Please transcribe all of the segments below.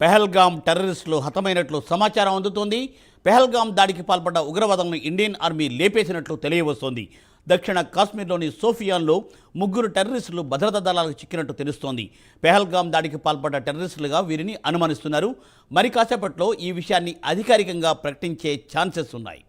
పెహల్గాం టెర్రరిస్టులు హతమైనట్లు సమాచారం అందుతోంది. పెహల్గాం దాడికి పాల్పడ్డ ఉగ్రవాదులను ఇండియన్ ఆర్మీ లేపేసినట్లు తెలియవస్తోంది. దక్షిణ కాశ్మీర్లోని సోఫియాన్లో ముగ్గురు టెర్రరిస్టులు భద్రతా దళాలకు చిక్కినట్టు తెలుస్తోంది. పెహల్గాం దాడికి పాల్పడ్డ టెర్రరిస్టులుగా వీరిని అనుమానిస్తున్నారు. మరి కాసేపట్లో ఈ విషయాన్ని అధికారికంగా ప్రకటించే ఛాన్సెస్ ఉన్నాయి.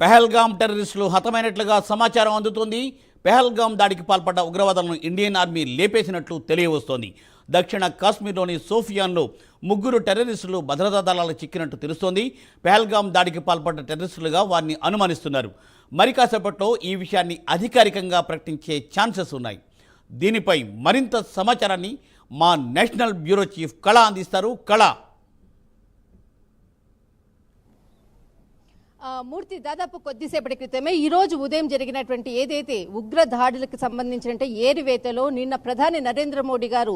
పెహల్గాం టెర్రరిస్టులు హతమైనట్లుగా సమాచారం అందుతోంది. పెహల్గాం దాడికి పాల్పడ్డ ఉగ్రవాదులను ఇండియన్ ఆర్మీ లేపేసినట్లు తెలియవస్తోంది. దక్షిణ కాశ్మీర్లోని సోఫియాన్లో ముగ్గురు టెర్రరిస్టులు భద్రతా దళాలకు చిక్కినట్టు తెలుస్తోంది. పెహల్గాం దాడికి పాల్పడ్డ టెర్రరిస్టులుగా వారిని అనుమానిస్తున్నారు. మరి కాసేపట్లో ఈ విషయాన్ని అధికారికంగా ప్రకటించే ఛాన్సెస్ ఉన్నాయి. దీనిపై మరింత సమాచారాన్ని మా నేషనల్ బ్యూరో చీఫ్ కళ అందిస్తారు. కళ! మూర్తి దాదాపు కొద్దిసేపటి క్రితమే ఈ రోజు ఉదయం జరిగినటువంటి ఏదైతే ఉగ్ర దాడులకు సంబంధించిన ఏరివేతలో నిన్న ప్రధాని నరేంద్ర మోడీ గారు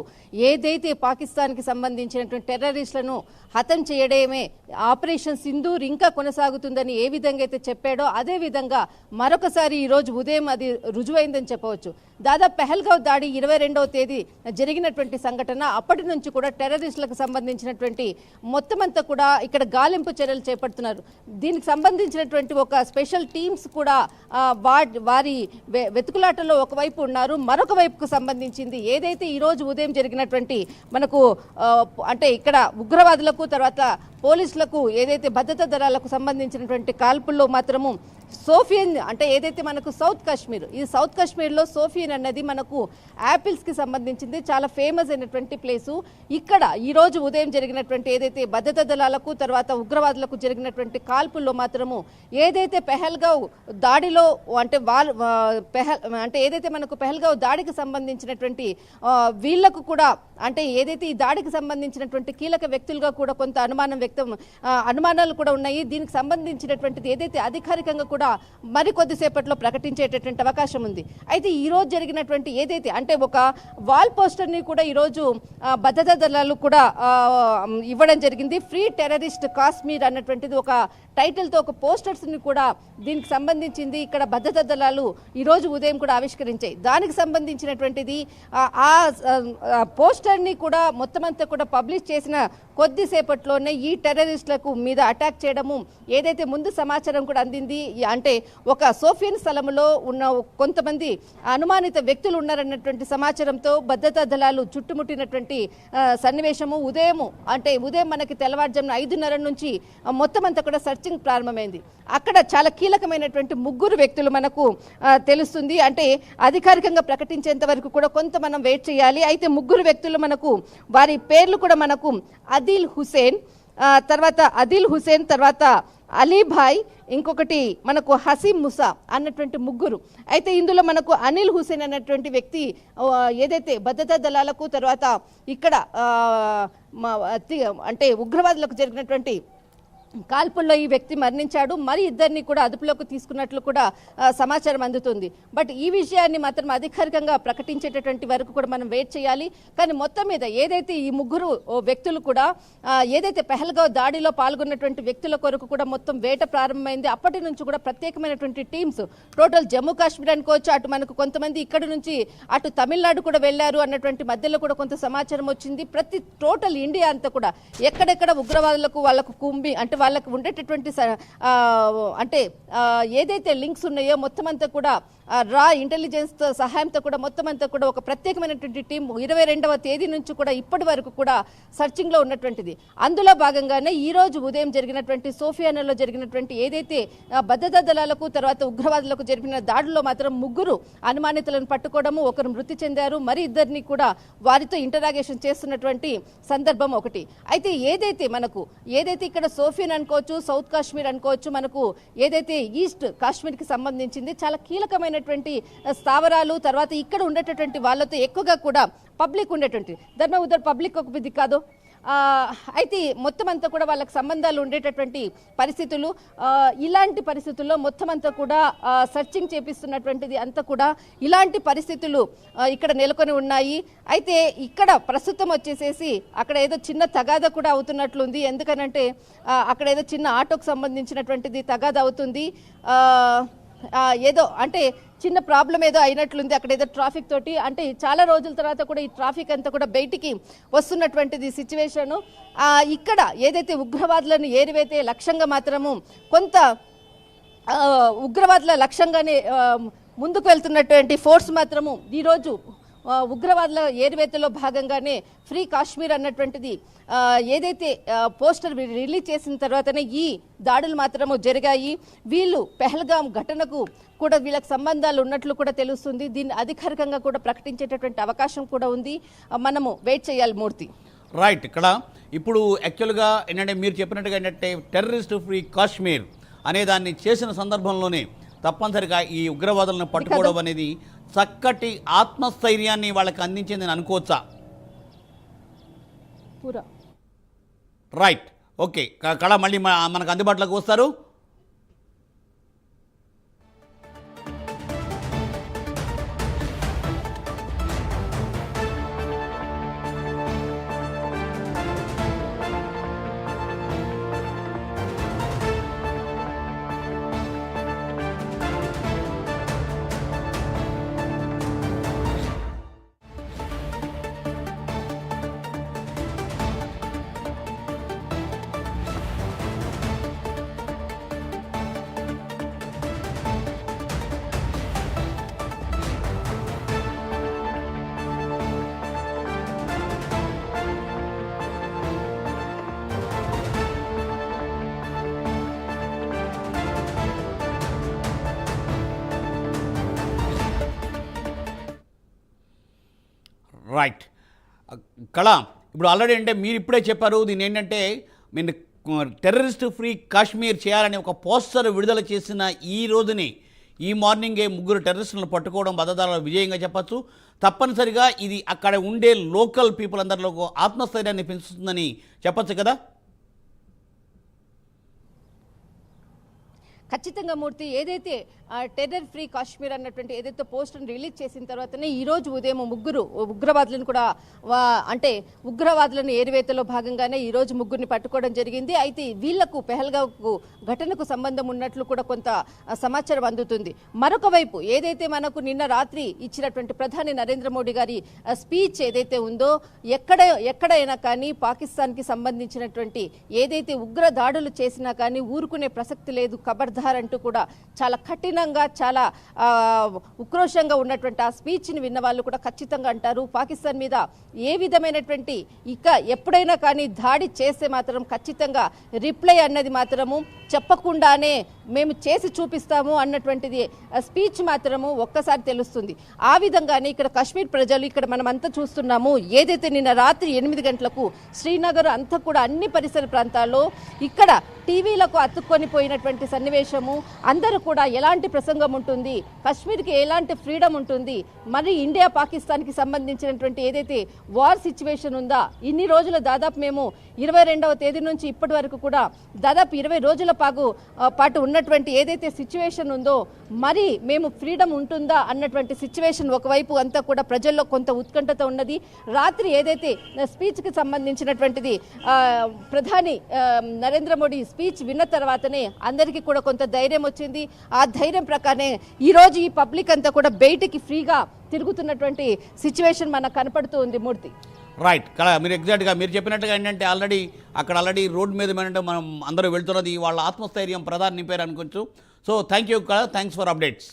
ఏదైతే పాకిస్తాన్కి సంబంధించినటువంటి టెర్రరిస్టులను హతం చేయడమే ఆపరేషన్ సింధూర్ ఇంకా కొనసాగుతుందని ఏ విధంగా అయితే చెప్పాడో అదే విధంగా మరొకసారి ఈ రోజు ఉదయం అది రుజువైందని చెప్పవచ్చు. దాదాపు పెహల్గావ్ దాడి ఇరవై రెండవ తేదీ జరిగినటువంటి సంఘటన. అప్పటి నుంచి కూడా టెర్రరిస్టులకు సంబంధించినటువంటి మొత్తం అంతా కూడా ఇక్కడ గాలింపు చర్యలు చేపడుతున్నారు. దీనికి సంబంధించినటువంటి ఒక స్పెషల్ టీమ్స్ కూడా వా- వారి వె- వెతుకులాటలో ఒకవైపు ఉన్నారు. మరొక వైపుకు సంబంధించింది ఏదైతే ఈరోజు ఉదయం జరిగినటువంటి మనకు అంటే ఇక్కడ ఉగ్రవాదులకు తర్వాత పోలీసులకు ఏదైతే భద్రతా దళాలకు సంబంధించినటువంటి కాల్పుల్లో మాత్రము సోఫియన్ అంటే ఏదైతే మనకు సౌత్ కాశ్మీర్ ఈ సౌత్ కాశ్మీర్లో సోఫియన్ అన్నది మనకు యాపిల్స్కి సంబంధించింది చాలా ఫేమస్ అయినటువంటి ప్లేసు. ఇక్కడ ఈరోజు ఉదయం జరిగినటువంటి ఏదైతే భద్రతా దళాలకు తర్వాత ఉగ్రవాదులకు జరిగినటువంటి కాల్పుల్లో మాత్రము ఏదైతే పెహల్గావ్ దాడిలో అంటే వాళ్ళ పెహల్ అంటే ఏదైతే మనకు పెహల్గావ్ దాడికి సంబంధించినటువంటి వీళ్ళకు వీళ్ళకు కూడా అంటే ఏదైతే ఈ దాడికి సంబంధించినటువంటి కీలక వ్యక్తులుగా కూడా కొంత అనుమానం వ్యక్తం ఆ, అనుమానాలు కూడా ఉన్నాయి. దీనికి సంబంధించినటువంటిది ఏదైతే అధికారికంగా కూడా మరి కొద్దిసేపట్లో ప్రకటించేటటువంటి అవకాశం ఉంది. అయితే ఈ రోజు జరిగినటువంటి ఏదైతే అంటే ఒక వాల్ పోస్టర్ని కూడా ఈరోజు భద్రతా దళాలు కూడా ఇవ్వడం జరిగింది. ఫ్రీ టెర్రరిస్ట్ కాశ్మీర్ అన్నటువంటిది ఒక టైటిల్తో ఒక పోస్టర్స్ని కూడా దీనికి సంబంధించింది ఇక్కడ భద్రతా దళాలు ఈరోజు ఉదయం కూడా ఆవిష్కరించాయి. దానికి సంబంధించినటువంటిది ఆ- పోస్టర్ని కూడా మొత్తం అంతా కూడా పబ్లిష్ చేసిన కొద్దిసేపట్లోనే ఈ టెర్రరిస్టులకు మీద అటాక్ చేయడము ఏదైతే ముందు సమాచారం కూడా అందింది అంటే ఒక సోఫియన్ స్థలంలో ఉన్న కొంతమంది అనుమానిత వ్యక్తులు ఉన్నారన్నటువంటి సమాచారంతో భద్రతా దళాలు చుట్టుముట్టినటువంటి సన్నివేశము ఉదయము అంటే ఉదయం మనకి తెల్లవారుజామున ఐదున్నర నుంచి మొత్తం అంతా కూడా సర్చింగ్ ప్రారంభమైంది. అక్కడ చాలా కీలకమైనటువంటి ముగ్గురు వ్యక్తులు మనకు తెలుస్తుంది. అంటే అధికారికంగా ప్రకటించేంత వరకు కూడా కొంత మనం వెయిట్ చేయాలి. అయితే ముగ్గురు వ్యక్తులు మనకు వారి పేర్లు కూడా మనకు అదిల్ హుసేన్ తర్వాత అదిల్ హుసేన్ తర్వాత అలీభాయ్ ఇంకొకటి మనకు హసీం ముసా అన్నటువంటి ముగ్గురు. అయితే ఇందులో మనకు అనిల్ హుసేన్ అన్నటువంటి వ్యక్తి ఏదైతే భద్రతా దళాలకు తర్వాత ఇక్కడ అంటే ఉగ్రవాదులకు జరిగినటువంటి కాల్పుల్లో ఈ వ్యక్తి మరణించాడు. మరి ఇద్దరిని కూడా అదుపులోకి తీసుకున్నట్లు కూడా సమాచారం అందుతుంది. బట్ ఈ విషయాన్ని మాత్రం అధికారికంగా ప్రకటించేటటువంటి వరకు కూడా మనం వెయిట్ చేయాలి. కానీ మొత్తం మీద ఏదైతే ఈ ముగ్గురు ఓ వ్యక్తులు కూడా ఏదైతే పెహల్గావ్ దాడిలో పాల్గొన్నటువంటి వ్యక్తుల కొరకు కూడా మొత్తం వేట ప్రారంభమైంది. అప్పటి నుంచి కూడా ప్రత్యేకమైనటువంటి టీమ్స్ టోటల్ జమ్మూ కాశ్మీర్ అనుకోవచ్చు అటు మనకు కొంతమంది ఇక్కడ నుంచి అటు తమిళనాడు కూడా వెళ్ళారు అన్నటువంటి మధ్యలో కూడా కొంత సమాచారం వచ్చింది. ప్రతి టోటల్ ఇండియా అంతా కూడా ఎక్కడెక్కడ ఉగ్రవాదులకు వాళ్ళకు కుంభి అంటే వాళ్ళకు ఉండేటటువంటి స- అంటే ఏదైతే లింక్స్ ఉన్నాయో మొత్తం అంతా కూడా రా ఇంటెలిజెన్స్తో సహాయంతో కూడా మొత్తం అంతా కూడా ఒక ప్రత్యేకమైనటువంటి టీం ఇరవై రెండవ తేదీ నుంచి కూడా ఇప్పటి వరకు కూడా సర్చింగ్లో ఉన్నటువంటిది. అందులో భాగంగానే ఈ రోజు ఉదయం జరిగినటువంటి సోఫియానాలో జరిగినటువంటి ఏదైతే భద్రతా దళాలకు తర్వాత ఉగ్రవాదులకు జరిపిన దాడుల్లో మాత్రం ముగ్గురు అనుమానితులను పట్టుకోవడము ఒకరు మృతి చెందారు. మరి ఇద్దరిని కూడా వారితో ఇంటరాగేషన్ చేస్తున్నటువంటి సందర్భం ఒకటి. అయితే ఏదైతే మనకు ఏదైతే ఇక్కడ సోఫియన్ అనుకోవచ్చు సౌత్ కాశ్మీర్ అనుకోవచ్చు మనకు ఏదైతే ఈస్ట్ కాశ్మీర్కి సంబంధించింది చాలా కీలకమైన ఆ, స్థావరాలు తర్వాత ఇక్కడ ఉండేటటువంటి వాళ్ళతో ఎక్కువగా కూడా పబ్లిక్ ఉండేటువంటి. ధర్మ ఉదర్ పబ్లిక్ ఒక ఇది కాదు. అయితే మొత్తం అంతా కూడా వాళ్ళకి సంబంధాలు ఉండేటటువంటి పరిస్థితులు. ఇలాంటి పరిస్థితుల్లో మొత్తం అంతా కూడా సర్చింగ్ చేపిస్తున్నటువంటిది అంతా కూడా ఇలాంటి పరిస్థితులు ఇక్కడ నెలకొని ఉన్నాయి. అయితే ఇక్కడ ప్రస్తుతం వచ్చేసేసి అక్కడ ఏదో చిన్న తగాద కూడా అవుతున్నట్లుంది. ఎందుకనంటే అక్కడ ఏదో చిన్న ఆటోకు సంబంధించినటువంటిది తగాద అవుతుంది. ఆ, ఏదో అంటే చిన్న ప్రాబ్లం ఏదో అయినట్లుంది అక్కడ ఏదో ట్రాఫిక్ తోటి. అంటే చాలా రోజుల తర్వాత కూడా ఈ ట్రాఫిక్ అంతా కూడా బయటికి వస్తున్నటువంటిది సిచ్యువేషన్. ఇక్కడ ఏదైతే ఉగ్రవాదులను ఏరివైతే లక్ష్యంగా మాత్రము కొంత ఉగ్రవాదుల లక్ష్యంగానే ముందుకు వెళ్తున్నటువంటి ఫోర్స్ మాత్రము ఈరోజు ఉగ్రవాదుల ఏరివేతలో భాగంగానే ఫ్రీ కాశ్మీర్ అన్నటువంటిది ఏదైతే పోస్టర్ రిలీజ్ చేసిన తర్వాతనే ఈ దాడులు మాత్రము జరిగాయి. వీళ్ళు పెహల్గాం ఘటనకు కూడా వీళ్ళకి సంబంధాలు ఉన్నట్లు కూడా తెలుస్తుంది. దీన్ని అధికారికంగా కూడా ప్రకటించేటటువంటి అవకాశం కూడా ఉంది. మనము వెయిట్ చేయాలి మూర్తి. రైట్ ఇక్కడ ఇప్పుడు యాక్చువల్గా ఏంటంటే మీరు చెప్పినట్టుగా ఏంటంటే టెర్రరిస్ట్ ఫ్రీ కాశ్మీర్ అనే దాన్ని చేసిన సందర్భంలోనే తప్పనిసరిగా ఈ ఉగ్రవాదులను పట్టుకోవడం అనేది చక్కటి ఆత్మస్థైర్యాన్ని వాళ్ళకి అందించిందని అనుకోవచ్చా? రైట్ ఓకే కళ మళ్ళీ మనకు అందుబాటులోకి వస్తారు. కళ ఇప్పుడు ఆల్రెడీ అంటే మీరు ఇప్పుడే చెప్పారు దీన్ని ఏంటంటే మీరు టెర్రరిస్ట్ ఫ్రీ కాశ్మీర్ చేయాలని ఒక పోస్టర్ విడుదల చేసిన ఈ రోజుని ఈ మార్నింగే ముగ్గురు టెర్రరిస్టులను పట్టుకోవడం భద్రదారులు విజయంగా చెప్పచ్చు. తప్పనిసరిగా ఇది అక్కడ ఉండే లోకల్ పీపుల్ అందరిలో ఆత్మస్థైర్యాన్ని పెంచుతుందని చెప్పచ్చు కదా? ఖచ్చితంగా మూర్తి ఏదైతే టెర్రర్ ఫ్రీ కాశ్మీర్ అన్నటువంటి ఏదైతే పోస్టర్ని రిలీజ్ చేసిన తర్వాతనే ఈ రోజు ఉదయం ముగ్గురు ఉగ్రవాదులను కూడా వా- అంటే ఉగ్రవాదులను ఏరివేతలో భాగంగానే ఈ రోజు ముగ్గురిని పట్టుకోవడం జరిగింది. అయితే వీళ్ళకు పెహల్గాకు ఘటనకు సంబంధం ఉన్నట్లు కూడా కొంత సమాచారం అందుతుంది. మరొక వైపు ఏదైతే మనకు నిన్న రాత్రి ఇచ్చినటువంటి ప్రధాని నరేంద్ర మోడీ గారి స్పీచ్ ఏదైతే ఉందో ఎక్కడ ఎక్కడైనా కానీ పాకిస్తాన్కి సంబంధించినటువంటి ఏదైతే ఉగ్ర దాడులు చేసినా కానీ ఊరుకునే ప్రసక్తి లేదు సర్దార్ అంటూ కూడా చాలా కఠినంగా చాలా ఉక్రోషంగా ఉన్నటువంటి ఆ స్పీచ్ని విన్న వాళ్ళు కూడా ఖచ్చితంగా అంటారు. పాకిస్తాన్ మీద ఏ విధమైనటువంటి ఇక ఎప్పుడైనా కానీ దాడి చేస్తే మాత్రం ఖచ్చితంగా రిప్లై అన్నది మాత్రము చెప్పకుండానే మేము చేసి చూపిస్తాము అన్నటువంటిది స్పీచ్ మాత్రము ఒక్కసారి తెలుస్తుంది. ఆ విధంగానే ఇక్కడ కాశ్మీర్ ప్రజలు ఇక్కడ మనం అంతా చూస్తున్నాము. ఏదైతే నిన్న రాత్రి ఎనిమిది గంటలకు శ్రీనగర్ అంతా కూడా అన్ని పరిసర ప్రాంతాల్లో ఇక్కడ టీవీలకు అతుక్కొని పోయినటువంటి సన్నివేశము అందరూ కూడా ఎలాంటి ప్రసంగం ఉంటుంది కాశ్మీర్కి ఎలాంటి ఫ్రీడమ్ ఉంటుంది మరి ఇండియా పాకిస్తాన్కి సంబంధించినటువంటి ఏదైతే వార్ సిచ్యువేషన్ ఉందా ఇన్ని రోజులు దాదాపు మేము ఇరవై రెండవ తేదీ నుంచి ఇప్పటి వరకు కూడా దాదాపు ఇరవై రోజుల పాగు పాటు ఉన్నటువంటి ఏదైతే సిచ్యువేషన్ ఉందో మరి మేము ఫ్రీడమ్ ఉంటుందా అన్నటువంటి సిచ్యువేషన్ ఒకవైపు అంతా కూడా ప్రజల్లో కొంత ఉత్కంఠత ఉన్నది. రాత్రి ఏదైతే స్పీచ్కి సంబంధించినటువంటిది ప్రధాని నరేంద్ర మోడీ స్పీచ్ విన్న తర్వాతనే అందరికీ కూడా కొంత ధైర్యం వచ్చింది. ఆ ధైర్యం ప్రకారమే ఈరోజు ఈ పబ్లిక్ అంతా కూడా బయటికి ఫ్రీగా తిరుగుతున్నటువంటి సిచ్యువేషన్ మనకు కనపడుతూ ఉంది మూర్తి. రైట్ కదా మీరు ఎగ్జాక్ట్గా మీరు చెప్పినట్టుగా ఏంటంటే ఆల్రెడీ అక్కడ ఆల్రెడీ రోడ్ మీద ఏంటంటే మనం అందరూ వెళ్తున్నది వాళ్ళ ఆత్మస్థైర్యం ప్రధాని నింపారు అనుకోవచ్చు. So thank you Kala. Thanks for updates